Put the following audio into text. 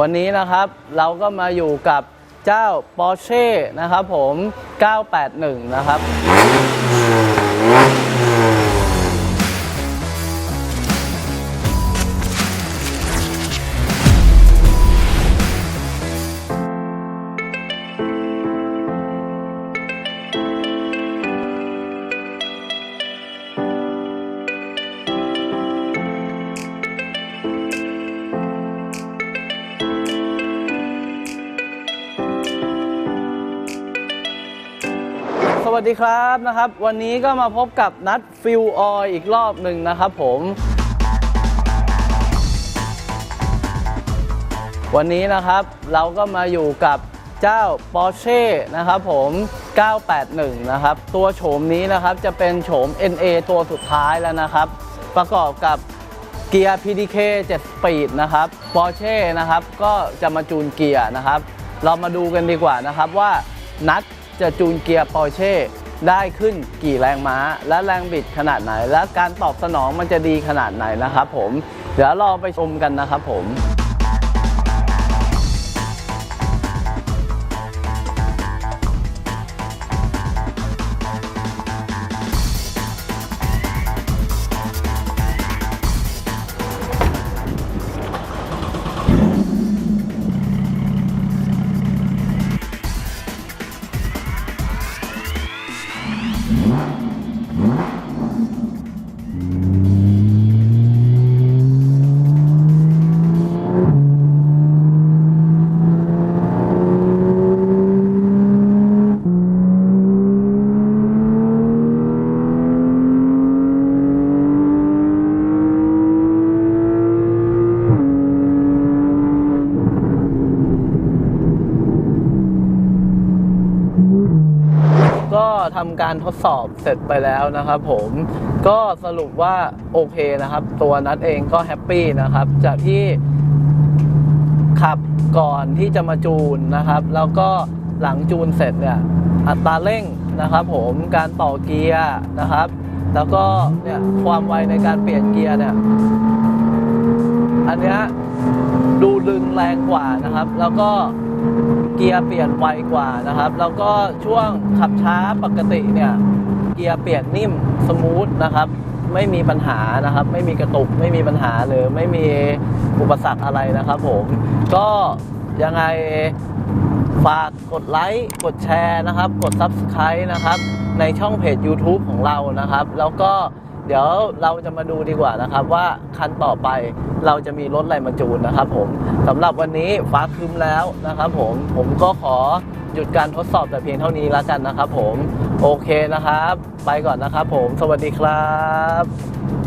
วันนี้นะครับเราก็มาอยู่กับเจ้า Porsche นะครับผม 981 นะครับ วัสดีครับนะครับ วันนี้ก็มาพบกับนัดฟิลออยอีกรอบหนึ่งนะครับผม วันนี้นะครับเราก็มาอยู่กับเจ้า Porsche นะครับผม 981 นะครับ ตัวโฉมนี้นะครับจะเป็นโฉม NA ตัวสุดท้ายแล้วนะครับ ประกอบกับเกียร์ PDK 7 Speed นะครับ Porsche นะครับก็จะมาจูนเกียร์นะครับ เรามาดูกันดีกว่านะครับว่านัด จะจูนเกียร์ปอร์เช่ได้ขึ้นกี่แรงม้า และแรงบิดขนาดไหน และการตอบสนองมันจะดีขนาดไหนนะครับผม เดี๋ยวเราไปชมกันนะครับผม ทำการทดสอบเสร็จไปแล้วนะครับผมก็สรุปว่าโอเคนะครับ ตัวนัดเองก็แฮปปี้นะครับ จากที่ขับก่อนที่จะมาจูนนะครับ แล้วก็หลังจูนเสร็จเนี่ยอัตราเร่งนะครับผมการต่อเกียร์นะครับ แล้วก็เนี่ยความไวในการเปลี่ยนเกียร์เนี่ยอันนี้ดูลึงแรงกว่านะครับ แล้วก็ เกียร์เปลี่ยนไวกว่านะครับ แล้วก็ช่วงขับช้าปกติเนี่ยเกียร์เปลี่ยนนิ่มสมูทนะครับ ไม่มีปัญหานะครับ ไม่มีกระตุกไม่มีปัญหาหรือไม่มีอุปสรรคอะไรนะครับ ผมก็ยังไงฝากกดไลค์กดแชร์นะครับ กด Subscribe นะครับ ในช่องเพจ YouTube ของเรานะครับ แล้วก็ ดี๋ยวเราจะมาดูดีกว่านะครับ ว่าคันต่อไปเราจะมีรถอะไรมาจูนนะครับผมสำหรับวันนี้ฟ้าคึมแล้วนะครับผมผมก็ขอหยุดการทดสอบแต่เพียงเท่านี้แล้วกันนะครับผมโอเคนะครับ ไปก่อนนะครับผมสวัสดีครับ